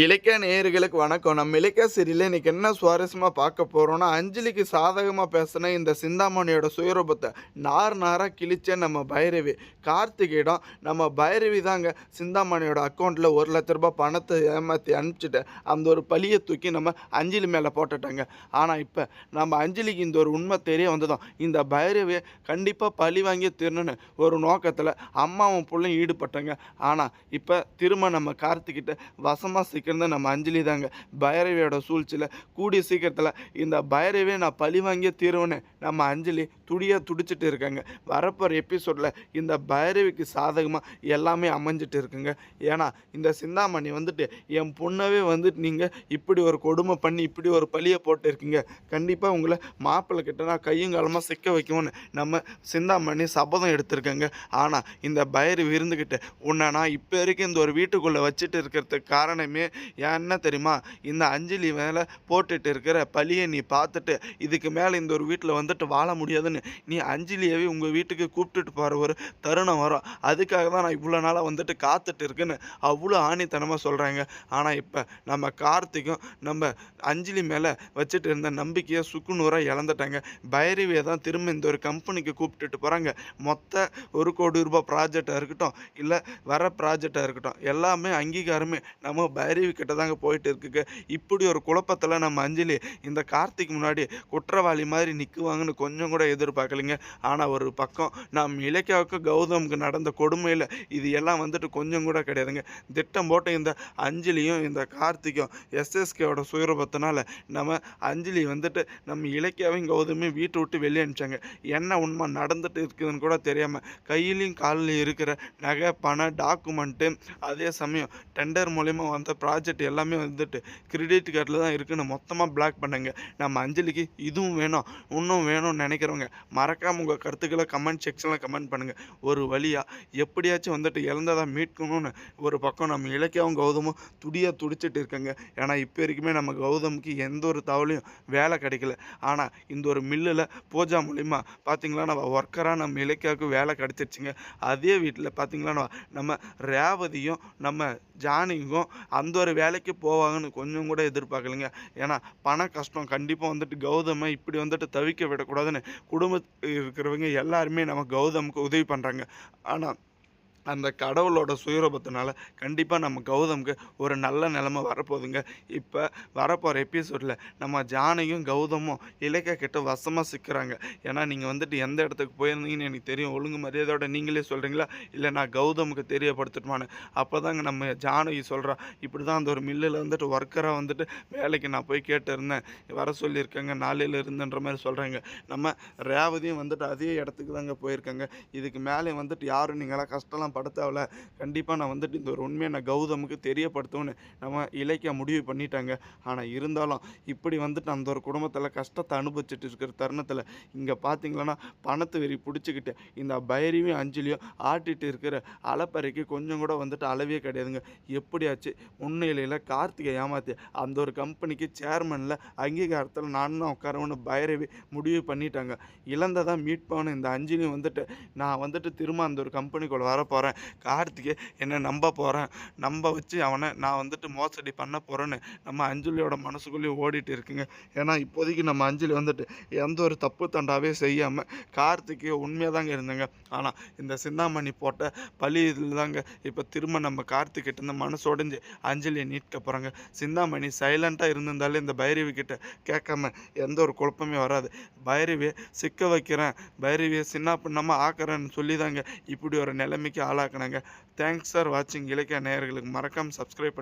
இலக்கிய நேயர்களுக்கு வணக்கம். நம்ம இலக்கிய சீரியலில் இன்னைக்கு என்ன சுவாரஸ்யமாக பார்க்க போகிறோம்னா அஞ்சலிக்கு சாதகமாக பேசின இந்த சிந்தாமணியோட சுயரூபத்தை நார் நாராக கிழிச்ச நம்ம பைரவி. கார்த்திகையிடம் நம்ம பைரவி தாங்க சிந்தாமணியோட அக்கௌண்ட்டில் ஒரு லட்ச ரூபாய் பணத்தை ஏமாற்றி அனுப்பிச்சிட்டு அந்த ஒரு பழியை தூக்கி நம்ம அஞ்சலி மேலே போட்டுட்டாங்க. ஆனால் இப்போ நம்ம அஞ்சலிக்கு இந்த ஒரு உண்மை தெரிய வந்ததும் இந்த பைரவியை கண்டிப்பாக பழி வாங்கி திருணுன்னு ஒரு நோக்கத்தில் அம்மாவும் பிள்ளையும் ஈடுபட்டாங்க. ஆனால் இப்போ திரும்ப நம்ம கார்த்திகிட்ட வசமாக சிக்கிறது நம்ம அஞ்சலி தாங்க பைரவியோட சூழ்ச்சியில் கூடிய சீக்கிரத்தில் இந்த பைரவியை நான் பழி வாங்கிய தீர்வுன்னு நம்ம அஞ்சலி துடியாக துடிச்சிட்டு இருக்காங்க. வரப்போகிற எபிசோடில் இந்த பைரவிக்கு சாதகமாக எல்லாமே அமைஞ்சிட்டு இருக்குங்க. ஏன்னா இந்த சிந்தாமணி வந்துட்டு என் பொண்ணவே வந்துட்டு நீங்கள் இப்படி ஒரு கொடுமை பண்ணி இப்படி ஒரு பழியை போட்டிருக்கீங்க கண்டிப்பாக உங்களை மாப்பிள்ளை கிட்ட நான் கையும் காலமாக சிக்க வைக்கும்னு நம்ம சிந்தாமணி சபதம் எடுத்திருக்கேங்க. ஆனால் இந்த பைரவி இருந்துக்கிட்டு உன்னை நான் இப்போ வரைக்கும் இந்த ஒரு வீட்டுக்குள்ளே வச்சுட்டு இருக்கிறதுக்கு காரணமே என்ன தெரியுமா? இந்த அஞ்சலி மேலே போட்டுட்டு இருக்கிற பழியை நீ பார்த்துட்டு இதுக்கு மேலே இந்த ஒரு வீட்டில் வந்துட்டு வாழ முடியாதுன்னு நீ அஞ்சலியவே உங்கள் வீட்டுக்கு கூப்பிட்டுட்டு போகிற ஒரு தருணம் வரும். அதுக்காக தான் நான் இவ்வளோ நாளாக வந்துட்டு காத்துட்டு இருக்குன்னு அவ்வளோ ஆணித்தனமாக சொல்கிறாங்க ஆனால் இப்போ நம்ம கார்த்திக்கும் நம்ம அஞ்சலி மேலே வச்சுட்டு இருந்த நம்பிக்கையை சுக்குநூறாக இழந்துட்டாங்க. பைரவியை தான் திரும்ப இந்த ஒரு கம்பெனிக்கு கூப்பிட்டுட்டு போகிறாங்க மொத்த ஒரு கோடி ரூபாய் ப்ராஜெக்டாக இருக்கட்டும் இல்லை வர ப்ராஜெக்டாக இருக்கட்டும் எல்லாமே அங்கீகாரமே நம்ம பைரவி கிட்ட தாங்க போயிட்டு இருக்குங்க இப்படி ஒரு குழப்பத்தில் நம்ம அஞ்சலி இந்த கார்த்திக் முன்னாடி குற்றவாளி மாதிரி நிற்குவாங்கன்னு கொஞ்சம் கூட எதிர்பார்க்கலைங்க. ஆனால் ஒரு பக்கம் நம் இலக்கியாவுக்கு கௌதமுக்கு நடந்த கொடுமையில் இது எல்லாம் வந்துட்டு கொஞ்சம் கூட கிடையாதுங்க. திட்டம் போட்ட இந்த அஞ்சலியும் இந்த கார்த்திக்கும் எஸ்எஸ்கேவோட சுயரூபத்தினால நம்ம அஞ்சலி வந்துட்டு நம்ம இலக்கியாவையும் கௌதமையும் வீட்டை விட்டு வெளியே அனுப்பிச்சாங்க. என்ன உண்மை நடந்துட்டு இருக்குதுன்னு கூட தெரியாமல் கையிலையும் காலிலையும் இருக்கிற நகை பணம் டாக்குமெண்ட்டு அதே சமயம் டெண்டர் மூலயமா வந்த ப்ராஜெக்ட் எல்லாமே வந்துட்டு கிரெடிட் கார்டில் தான் இருக்குன்னு மொத்தமாக பிளாக் பண்ணுங்க. நம்ம அஞ்சலிக்கு இதுவும் வேணும் இன்னும் வேணும்னு நினைக்கிறவங்க மறக்காமல் உங்கள் கருத்துக்களை கமெண்ட் செக்ஷனில் கமெண்ட் பண்ணுங்கள் ஒரு வழியாக எப்படியாச்சும் வந்துட்டு இழந்ததை மீட்கணும்னு ஒரு பக்கம் நம்ம இலக்கியாவும் கௌதமும் துடியாக துடிச்சிட்டு இருக்கங்க. ஏன்னா இப்போ வரைக்குமே நம்ம கௌதமுக்கு எந்த ஒரு தவளையும் வேலை கிடைக்கல. ஆனால் இந்த ஒரு மில்லில் பூஜா மூலிமா பார்த்திங்களா நம்ம ஒர்க்கராக நம்ம இலக்கியாவுக்கு வேலை கிடச்சிருச்சுங்க. அதே வீட்டில் பார்த்திங்களா நம்ம- நம்ம ரேவதியும் நம்ம ஜானிங்கும் அந்த ஒரு வேலைக்கு போவாங்கன்னு கொஞ்சம் கூட எதிர்பார்க்கலைங்க. ஏன்னா பண கஷ்டம் கண்டிப்பாக வந்துட்டு கௌதமை இப்படி வந்துட்டு தவிக்க விடக்கூடாதுன்னு குடும்பத்தில் இருக்கிறவங்க எல்லாருமே நம்ம கௌதமுக்கு உதவி பண்ணுறாங்க ஆனால் அந்த கடவுளோட சுயரூபத்தினால கண்டிப்பாக நம்ம கௌதமுக்கு ஒரு நல்ல நிலமை வரப்போகுதுங்க. இப்போ வரப்போகிற எபிசோடில் நம்ம ஜானையும் கௌதமும் இலக்கிய கிட்ட வசமாக சிக்கிறாங்க. ஏன்னா நீங்கள் வந்துட்டு எந்த இடத்துக்கு போயிருந்தீங்கன்னு எனக்கு தெரியும். ஒழுங்கு மரியாதையோட நீங்களே சொல்கிறீங்களா இல்லை நான் கௌதமுக்கு தெரியப்படுத்தட்டுமான்னு. அப்போ தாங்க நம்ம ஜானகி சொல்கிறா இப்படி தான் அந்த ஒரு மில்லில் வந்துட்டு ஒர்க்கராக வந்துட்டு வேலைக்கு நான் போய் கேட்டிருந்தேன். வர சொல்லியிருக்காங்க நாளையில் இருந்துன்ற மாதிரி சொல்கிறாங்க நம்ம ரேவதியும் வந்துட்டு அதே இடத்துக்கு தாங்க போயிருக்காங்க. இதுக்கு மேலே வந்துட்டு யாரும் நீங்களாம் கஷ்டம்லாம் படத்தாவில் கண்டிப்பாக நான் வந்துட்டு இந்த ஒரு உண்மையை நான் கௌதமுக்கு தெரியப்படுத்துவேன்னு நம்ம இலக்கிய முடிவு பண்ணிட்டாங்க. ஆனால் இருந்தாலும் இப்படி வந்துட்டு அந்த ஒரு குடும்பத்தில் கஷ்டத்தை அனுபவிச்சுட்டு இருக்கிற தருணத்தில் இங்கே பார்த்தீங்களன்னா பணத்து வெறி பிடிச்சிக்கிட்டு இந்த பைரவியும் அஞ்சலியும் ஆட்டிட்டு இருக்கிற அலப்பறைக்கு கொஞ்சம் கூட வந்துட்டு அளவே கிடையாதுங்க. எப்படியாச்சு முன்னிலையில் கார்த்திகை ஏமாத்தி அந்த ஒரு கம்பெனிக்கு சேர்மனில் அங்கீகாரத்தில் நான் தான் உட்காரவனு பைரவி முடிவு பண்ணிட்டாங்க. இழந்ததான் மீட் பண்ண இந்த அஞ்சலியும் வந்துட்டு நான் வந்துட்டு திரும்ப அந்த ஒரு கம்பெனிக்குள்ளே வரப்போ போகிறேன் கார்த்திகை என்னை நம்ப போகிறேன் நம்ப வச்சு அவனை நான் வந்துட்டு மோசடி பண்ண போகிறேன்னு நம்ம அஞ்சலியோட மனசுக்குள்ளேயும் ஓடிட்டு இருக்குங்க. ஏன்னா இப்போதைக்கு நம்ம அஞ்சலி வந்துட்டு எந்த ஒரு தப்பு தண்டாவே செய்யாமல் கார்த்திகை உண்மையாக தாங்க இருந்தாங்க. ஆனால் இந்த சிந்தாமணி போட்ட பழி இதில் தாங்க இப்போ திரும்ப நம்ம கார்த்திகிட்ட இருந்து மனசு அஞ்சலியை நீட்க போகிறாங்க சிந்தாமணி சைலண்ட்டாக இருந்திருந்தாலே இந்த பைரவி கிட்ட கேட்காம எந்த ஒரு குழப்பமே வராது. பைரவியை சிக்க வைக்கிறேன். பைரவியை சின்ன பின்னமாக ஆக்குறேன்னு சொல்லி தாங்க இப்படி ஒரு நிலைமைக்கு ஆளாக்குனாங்க. தேங்க்ஸ் ஃபார் வாட்சிங் இலக்கிய நேயர்களுக்கு மறக்காமல் சப்ஸ்கிரைப்